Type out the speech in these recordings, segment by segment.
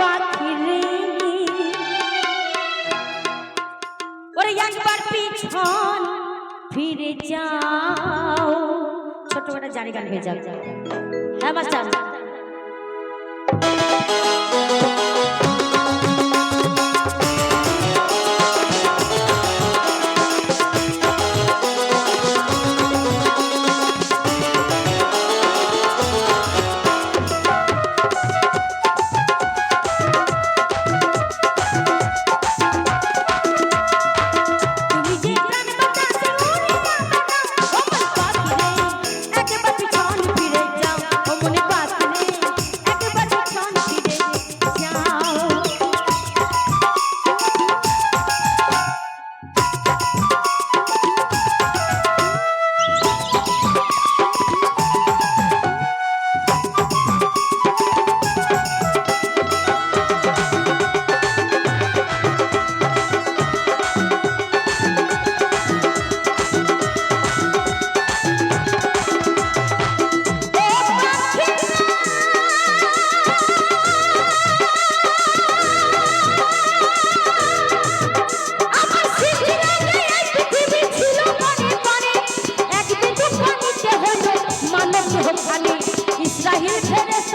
পাখি ওরে একবার পিছন ফিরে যাও। ছোট বড় জানি গান হয়ে যাও হ্যাঁ মাস্টার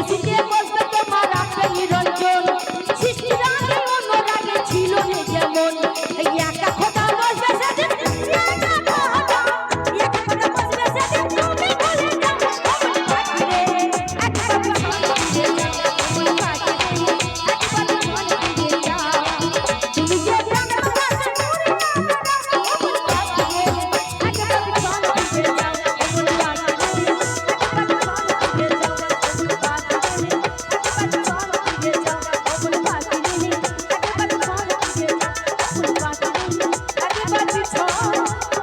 谢谢。Oh, oh, oh.